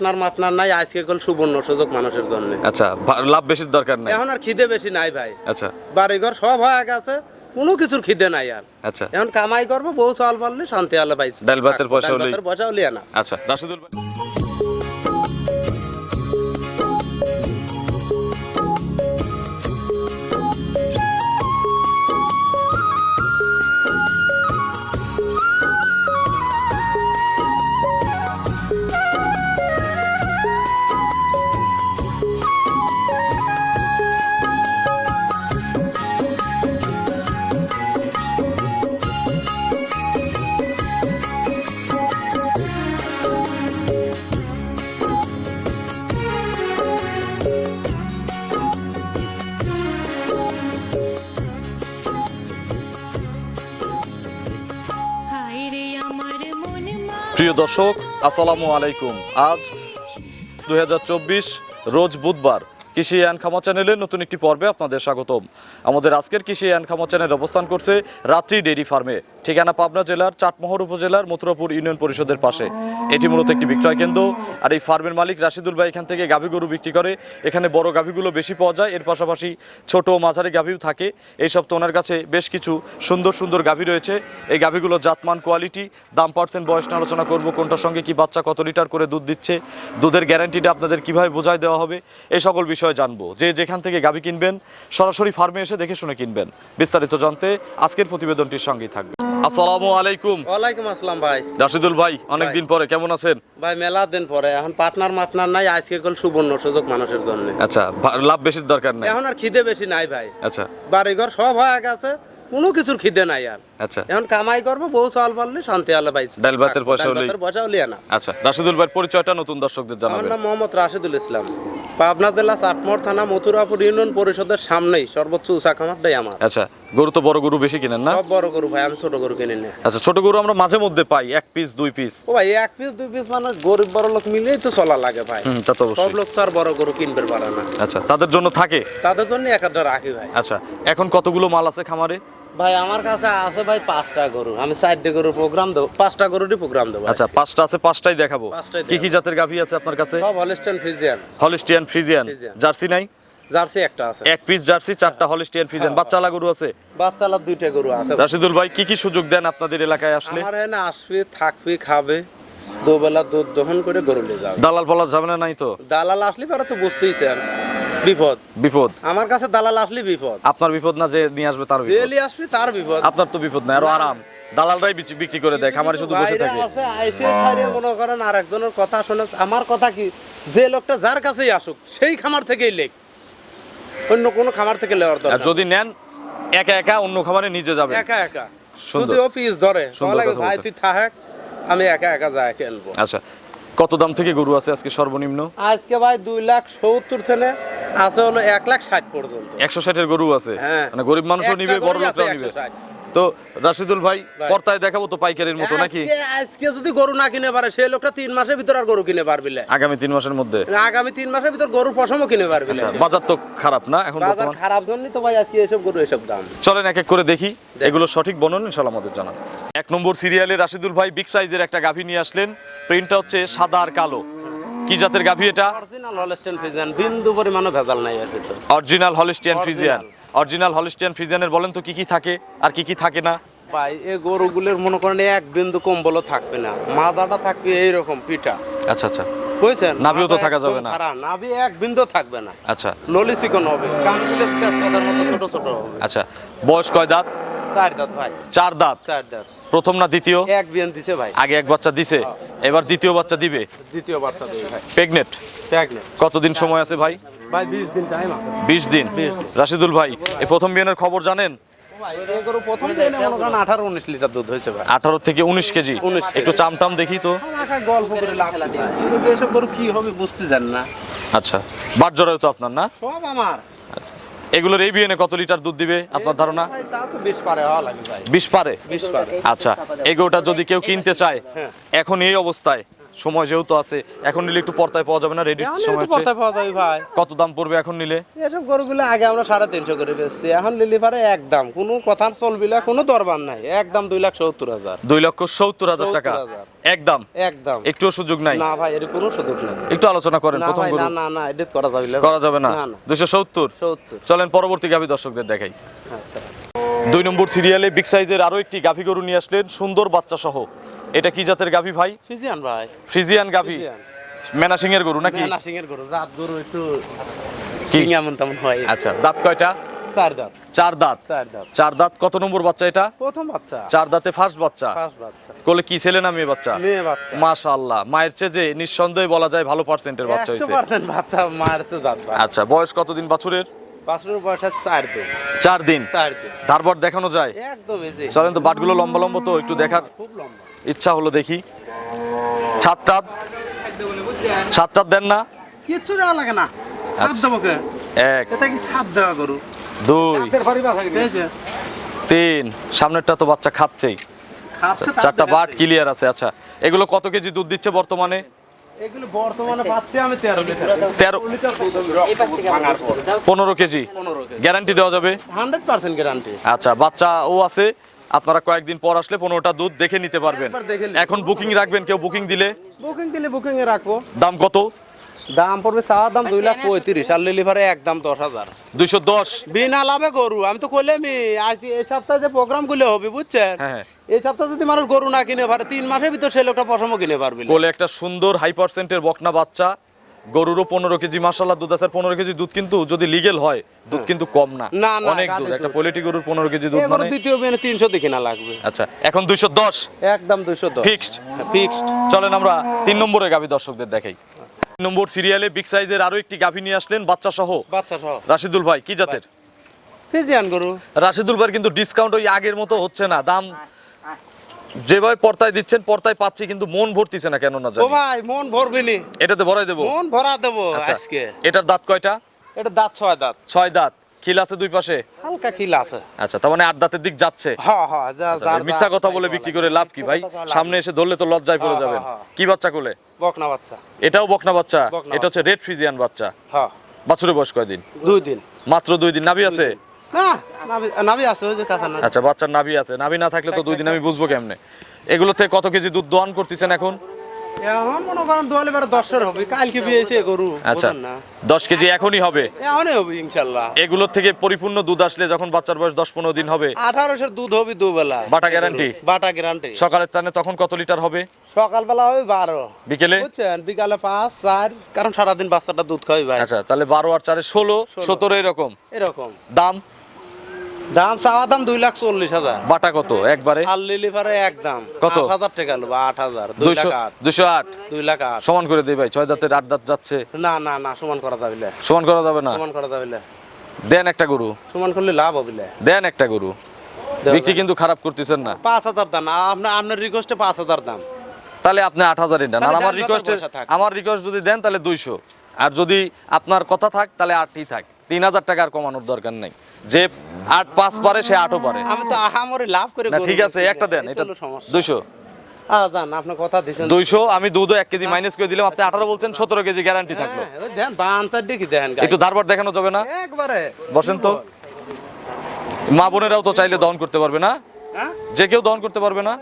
Partner মাতনার নাই আজকে call সুবর্ণ সুযোগ মানুষের জন্য। আচ্ছা লাভ বেশি দরকার নাই? এখন আর খিদে বেশি নাই ভাই। আচ্ছা। বাড়িঘর সব হয়ে গেছে কোনো কিছুর খিদে নাই আর। আচ্ছা। এখন কামাই করব বউ চাল পারলে শান্তি আলো পাইছে। ডাল ভাতের পয়সা পয়সা হলিয়া না। আচ্ছা রাশিদুল ভাই প্রিয় দর্শক, আসসালামু আলাইকুম। আজ দু হাজার চব্বিশ, রোজ বুধবার কৃষি অ্যান্ড খামা চ্যানেলের নতুন একটি পর্বে আপনাদের স্বাগতম। আমাদের আজকের কৃষি অ্যান্ড খামা চ্যানেল অবস্থান করছে রাত্রি ডেইরি ফার্মে। ঠিকানা পাবনা জেলার, চাটমোহর উপজেলার, মথুরাপুর ইউনিয়ন পরিষদের পাশে। এটি মূলত একটি বিক্রয় কেন্দ্র। আর এই ফার্মের মালিক রাশিদুল ভাই এখান থেকে গাভী গরু বিক্রি করে। এখানে বড় গাভীগুলো বেশি পাওয়া যায়। এর পাশাপাশি ছোট মাঝারি গাভীও থাকে। এইসব তো ওনার কাছে বেশ কিছু সুন্দর সুন্দর গাভী রয়েছে। এই গাভীগুলো জাতমান, কোয়ালিটি, দাম পার্সেন্ট বয়স নিয়ে আলোচনা করব। কোনটার সঙ্গে কি বাচ্চা কত লিটার করে দুধ দিচ্ছে, দুধের গ্যারান্টিটা আপনাদের কীভাবে বোঝায় দেওয়া হবে এই সকল বিষয়ে জানব। যে যেখান থেকে গাভী কিনবেন, সরাসরি ফার্মে এসে দেখে শুনে কিনবেন। বিস্তারিত জানতে আজকের প্রতিবেদনটির সঙ্গেই থাকবে আসসালামু আলাইকুম। ওয়ালাইকুম আসসালাম ভাই। রাশিদুল ভাই অনেকদিন পরে কেমন আছেন? ভাই মেলা দিন পরে। এখন পার্টনার মাটনার নাই আজকে কল সুবর্ণ সুযোগ মানুষের জন্য। আচ্ছা লাভ বেশির দরকার নাই। এখন আর খিদে বেশি নাই ভাই। আচ্ছা। বাড়িঘর সব হয়ে গেছে কোনো কিছুর খিদে নাই আর। আচ্ছা। এখন কামাই করব বউ চাল পারলে শান্তি আলো পাইছে ডাল ভাতের পয়সা হলেই- পয়সা হলিয়া না আচ্ছা রাশিদুল ভাইয়ের পরিচয়টা নতুন দর্শকদের আমার জানাবেন। নাম মোহাম্মদ রাশিদুল ইসলাম। পাবনা জেলা চাটমোহর থানা মথুরাপুর ইউনিয়ন পরিষদের সামনেই সর্বোচ্চ উঁচা খামারটাই আমার। আচ্ছা গরু তো বড় গরু বেশি কিনেন না? সব বড় গরু ভাই আমি ছোট গরু কিনি না। আচ্ছা ছোট গরু আমরা মাঝে মধ্যে পাই এক পিস দুই পিস ও ভাই এক পিস দুই পিস মানে গরিব বড় লোক মিলেই তো চলা লাগে ভাই। হুম তা তো সব লোক তো আর বড় গরু কিনবে পারে না। আচ্ছা তাদের জন্য থাকে? তাদের জন্য এক একটা রাখি ভাই। আচ্ছা এখন কতগুলো মাল আছে খামারে? ভাই আমার কাছে আছে ভাই পাঁচটা গরু। আমি চারটে গরুর প্রোগ্রাম দেবো পাঁচটা গরুরই প্রোগ্রাম দেবো আচ্ছা পাঁচটা আছে পাঁচটাই দেখাবো। কি কি জাতের গাভী আছে আপনার কাছে? সব হলিস্টিয়ান ফ্রিজিয়ান ফ্রিজিয়ান। জার্সি নাই? জার্সি একটা আছে। এক পিস জার্সি চারটা হলিস্টিয়ান ফ্রিজিয়ান বাচ্চালা গরু আছে? বাচ্চালার দুইটা গরু আছে। রাশিদুল ভাই কি কি সুযোগ দেন আপনাদের এলাকায় আসলে? আমার এখানে আসবি থাকবি খাবে দুবেলা দুধ দহন করে গরু নিয়ে যাবে। দালাল নাই তো? দালাল আসলে পরে তো বুঝতেই চান বিপদ। বিপদ? আমার কাছে দালাল আসলে বিপদ। আপনার বিপদ না যে নিয়ে আসবে তার বিপদ? জেলি আসবি তার বিপদ। আপনার তো বিপদ নাই আরও আরাম। দালালরাই বিচি- বিক্রি করে দেয় খামারে শুধু বসে বাইরে থাকে। আছে, আইসে সাইরে মনে করেন আর একজনের কথা শুনে আমার কথা কি যে লোকটা যার কাছেই আসুক সেই খামার থেকেই লেখ। অন্য কোনো খামার থেকে লেওয়ার দরকার যদি নেন একা একা অন্য খামারে নিজে যাবে একা একা। শুধু যদি ও পিস ধরে তাহলে ভাই তুই থাক আমি একা একা যাই খেলব। আচ্ছা কত দাম থেকে গরু আছে আজকে সর্বনিম্ন? আজকে ভাই দুই লাখ সত্তর থেকে আছে হলো এক লাখ ষাট পর্যন্ত। একশো ষাটের গরু আছে। হ্যাঁ। মানে গরিব মানুষও নিবে বড় লোকরাও নিবে। 160 তো রাশিদুল ভাই। পর্তায় দেখাবো তো পাইকারির মতো নাকি? আজকে যদি গরু না কিনে পারে সেই লোকটা তিন মাসের ভিতর আর গরু কিনে পারবি না। আগামী তিন মাসের মধ্যে? আগামী তিন মাসের ভিতর গরু পশমও কিনে পারবি না। আচ্ছা বাজার তো খারাপ না এখন বাজার খারাপ জন্যই তো ভাই আজকে এসব গরু এসব দাম। চলেন এক এক করে দেখি এগুলো সঠিক বর্ণন ইনশাল্লাহ আমাদের জানান। এক নম্বর সিরিয়ালে রাশিদুল ভাই বিগ সাইজের একটা গাভী নিয়ে আসলেন প্রিন্টটা হচ্ছে সাদা আর কালো। কি জাতের গাভী এটা? অরিজিনাল হলস্টেন ফিজিয়ান বিন্দু পরিমাণও ভেজাল নাই আছে তো original Holstein. Friesian original Holstein ফ্রিজিয়ানের বলেন তো কি কি থাকে আর কি কি থাকে না? ভাই এই গরুগুলোর মনে করেন এক বিন্দু কম্বলও থাকবে না। মাজাটা থাকবে এইরকম পিঠা। আচ্ছা আচ্ছা। বুঝছেন? নাভিও তো থাকা যাবে না। নাভি এক বিন্দু থাকবে না। আচ্ছা। নলি চিকন হবে। কানগুলো তেজপাতার মতো ছোট ছোট হবে। আচ্ছা। বয়স কয় দাঁত? চার দাঁত ভাই। চার দাঁত? চার দাঁত। প্রথম না দ্বিতীয়? এক বিয়ান দিছে ভাই। আগে এক বাচ্চা দিছে এবার দ্বিতীয় বাচ্চা দিবে? দ্বিতীয় বাচ্চা দেবে ভাই। প্রেগনেন্ট প্রেগনেন্ট কতদিন সময় আছে ভাই? ভাই বিশ দিন টাইম আছে। বিশ দিন? রাশিদুল ভাই এই প্রথম বিয়ানের খবর জানেন? আঠারো থেকে উনিশ কেজি। একটু চাম টাম দেখি তো। গল্প করে কি হবে বুঝতে জান না। আচ্ছা বাট তো আপনার না? সব আমার। এগুলোর এই বিয়ানে কত লিটার দুধ দিবে আপনার ধারণা? বেশ পারে আচ্ছা এগোটা যদি কেউ কিনতে চায় হ্যাঁ। এখন এই অবস্থায় সময় যেহেতু আছে এখন নিলে একটু পর্তায় পাওয়া যাবে না রেডি সময় একটু পড়তে পাওয়া যাবে ভাই। কত দাম পড়বে এখন নিলে? এসব গরুগুলো আগে আমরা সাড়ে তিনশো করে বেচছি এখন লিলি পারে একদম কোনো কথা চলবি না কোনো দরবার নাই একদম দুই লাখ সত্তর হাজার। দুই লক্ষ সত্তর হাজার টাকা। একদম একদম একটুও সুযোগ নাই? না ভাই এর কোনো সুযোগ নেই। একটু আলোচনা করেন প্রথম গরু। না না না এডিট করা যাবে না। করা যাবে না? না, না। দুশো সত্তর? সত্তর। চলেন পরবর্তী গাভী দর্শকদের দেখাই। আচ্ছা। দুই নম্বর সিরিয়ালে বিগ সাইজের আরও একটি গাভী গরু নিয়ে আসলেন সুন্দর বাচ্চা সহ এটা কি জাতের গাভী ভাই? ফিজিয়ান ভাই। ফ্রিজিয়ান গাভী? ফিজিয়ান। মেনাসিং এর গরু নাকি? না এর গরু জাত গরু একটু কি? সিং এমন তেমন হয়। আচ্ছা দাঁত কয়টা? চার দাঁত। চার দাঁত? চার দাঁত। দাঁত কত নম্বর বাচ্চা এটা? প্রথম বাচ্চা। চার দাঁতে ফার্স্ট বাচ্চা? ফার্স্ট বাচ্চা। কোলে কি ছেলে না মেয়ে বাচ্চা? মেয়ে বাচ্চা। মাশাআল্লাহ। মায়ের চেয়ে যে নিঃসন্দেহে বলা যায় ভালো পার্সেন্টের বাচ্চা হয়েছে পার্সেন্ট বাচ্চা মায়ের তো ভাই আচ্ছা বয়স কতদিন বাছুরের? বাছুরের বয়স আছে চার দিন। চার দিন? চার দিন। ধারবট দেখানো যায়? একদম এই চলেন তো বাটগুলো লম্বা লম্বা তো একটু দেখার। খুব লম্বা। ইচ্ছা হলো দেখি। ছাদ ছাদ দেন না। কিচ্ছু দেওয়া লাগে না। ছাদ আচ্ছা। দেবো এক। এটা কি ছাদ দেওয়া গরু? দুই। তিন। সামনেরটা তো বাচ্চা খাচ্ছেই। চারটা বাট ক্লিয়ার আছে আচ্ছা। এগুলো কত কেজি দুধ দিচ্ছে বর্তমানে? পনেরো কেজি। গ্যারান্টি দেওয়া যাবে? আচ্ছা বাচ্চা ও আছে। আপনারা কয়েকদিন পর আসলে পনেরোটা দুধ দেখে নিতে পারবেন। এখন বুকিং রাখবেন কেউ বুকিং দিলে? বুকিং দিলে বুকিং এ রাখব। দাম কত? দাম পড়বে চাওয়ার দাম দুই লাখ পঁয়ত্রিশ আর লিলিভারে একদম দশ হাজার। দুইশো দশ? বিনা লাভে গরু আমি তো কইলামই আজ এই সপ্তাহে যে প্রোগ্রামগুলো হবে বুঝছেন? হ্যাঁ, হ্যাঁ। এই সপ্তাহে যদি মানুষ গরু না কিনে পারে তিন মাসের ভিতর সে লোকটা পশমও কিনে পারবে। কোলে একটা সুন্দর হাই পার্সেন্টের বকনা বাচ্চা। গরুরও পনেরো কেজি মাসাল্লাহ দুধ আছে পনেরো কেজি দুধ কিন্তু যদি লিগেল হয় দুধ কিন্তু কম না। অনেক দুধ। একটা পোলিটি গরুর পনেরো কেজি দুধ মানে দ্বিতীয় বিয়ে তিনশো দেখে না লাগবে। আচ্ছা এখন দুইশো দশ। একদম দুইশো দশ। ফিক্সড ফিক্সড চলেন আমরা তিন নম্বরে গাভী দর্শকদের দেখাই। তিন নম্বর সিরিয়ালে বিগ সাইজের আরও একটি গাভী নিয়ে আসলেন বাচ্চা সহ বাচ্চা সহ রাশিদুল ভাই কি জাতের? ফিজিয়ান গরু। রাশিদুল ভাই কিন্তু ডিসকাউন্ট ওই আগের মতো হচ্ছে না দাম যেভাবে পর্তায় দিচ্ছেন পর্তায় পাচ্ছি কিন্তু মন ভরতিছে না কেন না ও জানি ভাই মন ভরবি নি এটাতে ভরাই দেবো। মন ভরা দেবো আচ্ছা আজকে। এটার দাঁত কয়টা? এটা দাঁত ছয় দাঁত। ছয় দাঁত। খিল আছে দুই পাশে? হালকা খিল আছে। আচ্ছা তার মানে আট দাঁতের দিক যাচ্ছে। হ্যাঁ হ্যাঁ যা আচ্ছা, মিথ্যা কথা বলে বিক্রি করে লাভ কি ভাই? সামনে এসে ধরলে তো লজ্জায় পড়ে হ্যাঁ, যাবেন। হ্যাঁ, কি বাচ্চা কোলে? বকনা বাচ্চা। এটাও বকনা বাচ্চা? এটা হচ্ছে রেড ফ্রিজিয়ান বাচ্চা। হ্যাঁ। বাছুরের বয়স কয়দিন? দুই দিন। মাত্র দুই দিন। নাভি আছে? আচ্ছা বাচ্চার নাভি আছে। নাভি না থাকলে তো দুই দিন আমি বুঝব কেমনে? এগুলো থেকে কত কেজি দুধ দোয়ান করতেছেন এখন? এখন মনে করেন দোয়ালে বেড়ে দশের হবে কালকে বিয়েছে গরু আচ্ছা দশ কেজি এখনই হবে? এখনই হবে ইনশাল্লাহ। এগুলোর থেকে পরিপূর্ণ দুধ আসলে যখন বাচ্চার বয়স দশ পনেরো দিন হবে? আঠারোশের দুধ হবে দুবেলা। বাটা guarantee? বাটা গ্যারান্টি। সকালের টানে তখন কত লিটার হবে? সকালবেলা হবে বারো। বিকেলে? বুঝছেন? বিকালে পাঁচ চার কারণ সারাদিন বাচ্চাটা দুধ খাওয়াই ভাই। আচ্ছা তাহলে বারো আর চারে ষোলো। সতেরো এরকম? এরকম। দাম? দাম চাওয়া দাম দুই লাখ চল্লিশ হাজার। বাটা কত একবারে? আর লিলিভারে একদম কত? হাজার টাকা নেব আট হাজার। দুইশো দুইশো আট? দুই লাখ আট। সমান করে দিই ভাই ছয় দাঁতের আট দাঁত যাচ্ছে। না না না সমান করা যাবে না। সমান করা যাবে না? সমান করা যাবে না। দেন একটা গরু। সমান করলে লাভ হবে দেন একটা গরু। বিক্রি কিন্তু খারাপ করতেছেন না। পাঁচ হাজার দাম। আপনার আপনার রিকোয়েস্টে পাঁচ হাজার দাম। তাহলে আপনি আট হাজারই দেন আর আমার রিকোয়েস্টে। আমার রিকোয়েস্ট যদি দেন তাহলে দুইশো। আর যদি আপনার কথা থাক তাহলে আটই থাক। তিন হাজার টাকা আর কমানোর দরকার নেই। যে আট পাঁচ পারে সে আটও পারে। আমি তো আহামরি লাভ করে না ঠিক আছে একটা দেন এটা দুইশো। আমি দুধও এক কেজি মাইনাস করে দিলাম আপনি আঠারো বলছেন সতেরো কেজি গ্যারান্টি থাকল। হ্যাঁ। একটু ধারবার দেখানো যাবে না? একবারে। বসেন তো। মা বোনেরাও তো চাইলে দহন করতে পারবে না। হ্যাঁ? যে কেউ দহন করতে পারবে না।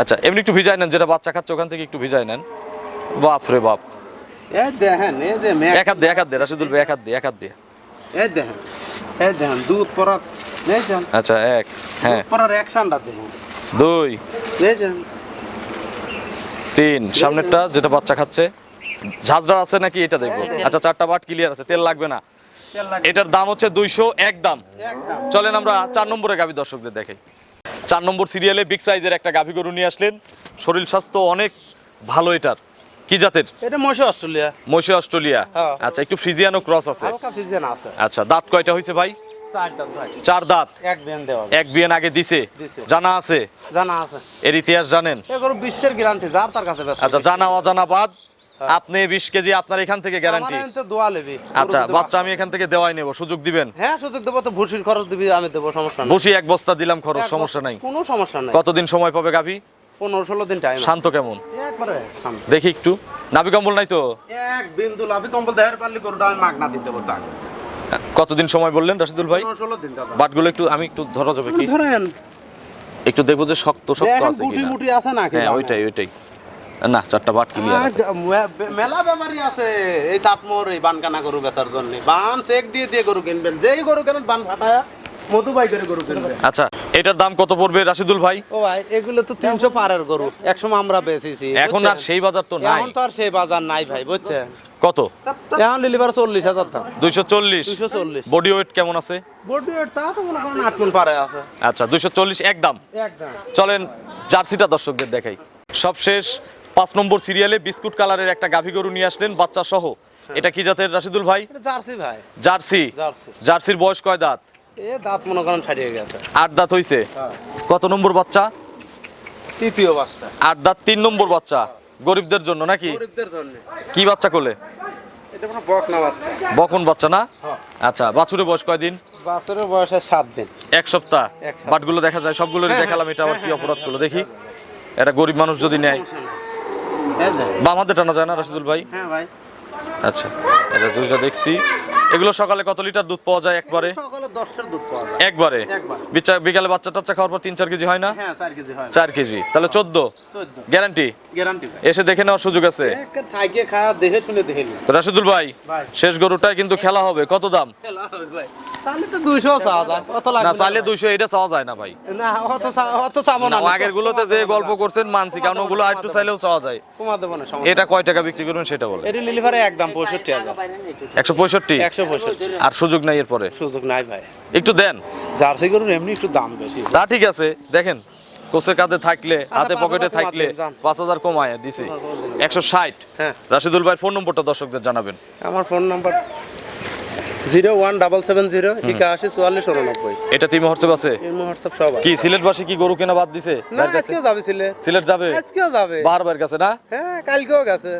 আচ্ছা এমনি একটু ভিজাই নেন যেটা বাচ্চা খাচ্ছে ওখান থেকে একটু ভিজাই নেন। বাপ রে বাপ। এই দেখেন এই যে মেঘ এক হাত দিয়ে এক হাত দিয়ে রাশিদুল ভাই এক হাত দিয়ে এক হাত দিয়ে এই দেখেন এই দেখেন দুধ পরার দেখেন আচ্ছা এক হ্যাঁ। দেখেন। দুই দেখেন তিন সামনেরটা যেটা বাচ্চা খাচ্ছে। ঝাঁঝরা আছে নাকি এটা দেখব? আচ্ছা চারটা বাট ক্লিয়ার আছে তেল লাগবে না। এটার দাম হচ্ছে দুইশো এক দাম। চলেন আমরা চার নম্বরে গাভী দর্শকদের দেখাই। চার নম্বর সিরিয়ালে বিগ সাইজের একটা গাভী গরু নিয়ে আসলেন। শরীর স্বাস্থ্য অনেক ভালো এটার। কি জাতের? এটা মশে অস্ট্রেলিয়া। মশে অস্ট্রেলিয়া। হ্যাঁ। আচ্ছা একটু ফ্রিজিয়ানো ক্রস আছে? হালকা ফিজেন আছে। আচ্ছা দাঁত কয়টা হয়েছে ভাই? চার দাম ভাই। চার দাঁত? এক বেন দেওয়া এক বিয়েন আগে দিছে। জানা আছে? জানা আছে। এর ইতিহাস জানেন? এ গরু বিশ্বের গ্যারান্টি যার তার কাছে আচ্ছা জানা অজানা বাদ। আপনি বিশ কেজি আপনার এখান থেকে গ্যারান্টি আমার তো দোয়া লেবি। আচ্ছা বাচ্চা আমি এখান থেকে দেওয়াই নেব সুযোগ দিবেন? হ্যাঁ সুযোগ দেবো তো ভুসির খরচ দিবি আমি দেবো সমস্যা নেই। বসি এক বস্তা দিলাম খরচ সমস্যা নাই। কোনো সমস্যা নাই। কতদিন সময় পাবে গাভী? পনেরো ষোলো দিন টাইম শান্ত কেমন? একবারে শান্ত। দেখি একটু। নাভি কম্বল নাই তো? এক বিন্দু কম্বল দেহের পারলে গরুটা আমি মাগনা দিতে পারতাম কতদিন সময় বললেন রাশিদুল ভাই? ষোলো দিন দাদা। বাটগুলো একটু আমি একটু ধরা যাবে কি? ধরেন। একটু দেখব যে শক্ত শক্ত আছে কিনা। মুটি আছে নাকি? হ্যাঁ ওইটাই ওইটাই। না চারটা বাট মেলা ব্যাপারই আছে। এই চাটমোর এই বানকানা গরু বেচার জন্য। বান চেক দিয়ে দিয়ে গরু কিনবেন। যেই গরু কেনেন বান ফাটায়া মধু বাই করে গরু কিনবেন। আচ্ছা এটার দাম কত পড়বে রাশিদুল ভাই? ও ভাই এগুলো তো তিনশো পারের গরু। একসময় আমরা বেচেছি এখন আর সেই বাজার তো নাই। এখন তো আর সেই বাজার নাই ভাই বুঝছেন? কত? এখন ডেলিভার চল্লিশ হাজার দাম দুইশো চল্লিশ। দুইশো চল্লিশ। বডি ওয়েট কেমন আছে? বডি ওয়েট তা তো মনে করেন আট মন পারে আছে। আচ্ছা দুইশো চল্লিশ একদম। একদম। চলেন জার্সিটা দর্শকদের দেখাই। সবশেষ পাঁচ নম্বর সিরিয়ালে বিস্কুট কালারের একটা গাভী গরু নিয়ে আসলেন বাচ্চা সহ এটা কি জাতের রাশিদুল ভাই? এটা জার্সি ভাই। জার্সি। জার্সি। জার্সির বয়স কয় দাঁত? এ দাঁত মনে করেন ছাড়িয়ে গেছে। আট দাঁত হইছে? হ্যাঁ। কত নম্বর বাচ্চা? তৃতীয় বাচ্চা। আট দাঁত তিন নম্বর বাচ্চা। গরিবদের জন্য নাকি? গরিবদের জন্য। কি বাচ্চা কোলে এটা কোনো বকনা বাচ্চা। বকন বাচ্চা না? হ্যাঁ। আচ্ছা বাছুরের বয়স কয়দিন বাছরের বয়স সাত দিন। এক সপ্তাহ। বাটগুলো দেখা যায় সবগুলো হ্যাঁ, দেখালাম এটা আবার কি হ্যাঁ, অপরাধ করল দেখি। এটা গরিব মানুষ যদি নেয়। বা আমাদের টানা যায় না রাশিদুল ভাই? হ্যাঁ ভাই। আচ্ছা এটা দুইটা দেখছি। এগুলো সকালে কত লিটার দুধ পাওয়া যায় একবারে? সকালে দশের দুধ পাওয়া যায়। একবারে? বিকালে বাচ্চা টাচ্চা খাওয়ার পর তিন চার কেজি হয় না? হ্যাঁ চার কেজি হয়। 4 কেজি। তাহলে চোদ্দ? চোদ্দ। গ্যারান্টি? গ্যারান্টি ভাই। এসে দেখে নেওয়ার সুযোগ আছে? থাকে খাওয়া দেখে শুনে দেখে রাশিদুল ভাই ভাই। শেষ গরুটাই কিন্তু খেলা হবে। কত দাম? তো চাওয়া যায় লাগবে না এটা চাওয়া যায় না ভাই। না অত অত চাবো না। না, আগের গুলোতে যে গল্প করছেন মানছি কারণ ওগুলো আর একটু চাইলেও চাওয়া যায়। কমা দেবো না সমস্যা এটা কয় টাকা বিক্রি করবেন সেটা এটি লিলিভারে একদম আর সুযোগ নাই এরপরে? সুযোগ নাই ভাই। একটু দেন। জার্সি গরুর এমনি একটু দাম বেশি। তা ঠিক আছে দেখেন কোচের কাঁধে থাকলে হাতে পকেটে থাকলে পাঁচ হাজার কমায় দিছি। একশো ষাট। হ্যাঁ। রাশিদুল ভাই ফোন নম্বরটা দর্শকদের জানাবেন। আমার phone number zero one double seven zero একাশি চুয়াল্লিশ উননব্বই। এটা তিন হোয়াটসঅ্যাপ আছে? হোয়াটসঅ্যাপ সব কি সিলেটবাসী কি গরু কেনা বাদ দিছে? না কাছে? আজকেও যাবে সিলেট। সিলেট যাবে? আজকেও যাবে। বাহার কাছে না? হ্যাঁ কালকেও গেছে।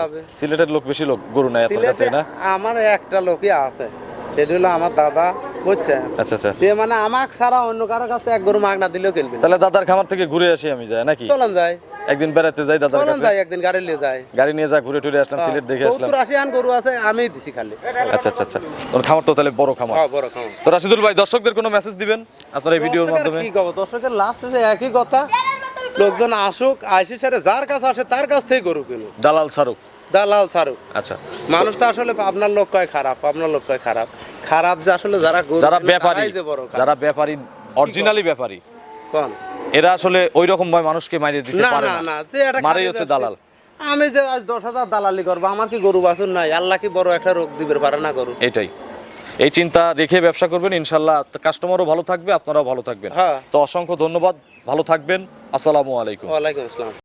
যাবে। সিলেটের লোক বেশি লোক গরু কাছে না? আমার একটা লোকই আছে। সেটা হলো আমার দাদা বুঝছেন? আচ্ছা আচ্ছা। সে মানে আমাকে ছাড়া অন্য কারও কাছে এক গরু মাগনা দিলেও না। তাহলে দাদার খামার থেকে ঘুরে আসি আমি যাই নাকি? চলেন যাই একদিন বেড়াতে যাই দাদার কাছে। যাই একদিন গাড়ি নিয়ে যাই। গাড়ি নিয়ে যা ঘুরে টুরে আসলাম সিলেট দেখে আসলাম। সত্তর আশি আন গরু আছে আমি দিছি খালি। আচ্ছা আচ্ছা আচ্ছা। তোর খামার তো তাহলে বড় খামার। হ্যাঁ বড় খাওয়া তো রাশিদুল ভাই দর্শকদের কোনো মেসেজ দিবেন? আপনার এই ভিডিওর মাধ্যমে? কি কব দর্শকের লাস্ট একই কথা লোকজন আসুক আইসি সারে যার কাছে আসে তার কাছ থেকে গরু কিনুক। দালাল শাহরুখ দালাল ছাড়ুক। আচ্ছা। মানুষ তো আসলে আপনার লোক কয় খারাপ আপনার লোক কয় খারাপ। খারাপ যে আসলে যারা গরু যারা ব্যাপারী যারা ব্যাপারী অরিজিনালি ব্যাপারী। কোন? এরা আসলে ওই রকম ভাবে মানুষকে মারিয়ে দিতে পারে না না। না এটা মারেই হচ্ছে দালাল। আমি যে আজ দশ হাজার দালালি করব আমার কি গরু বাছুর নাই? আল্লাহ কি বড় একটা রোগ দিবে পারে না গরু? এটাই। এই চিন্তা রেখে ব্যবসা করবেন ইনশাল্লাহ। কাস্টমারও ভালো থাকবে আপনারাও ভালো থাকবেন। হ্যাঁ। তো অসংখ্য ধন্যবাদ ভালো থাকবেন। আসসালামু আলাইকুম। ওয়ালাইকুম আসসালাম।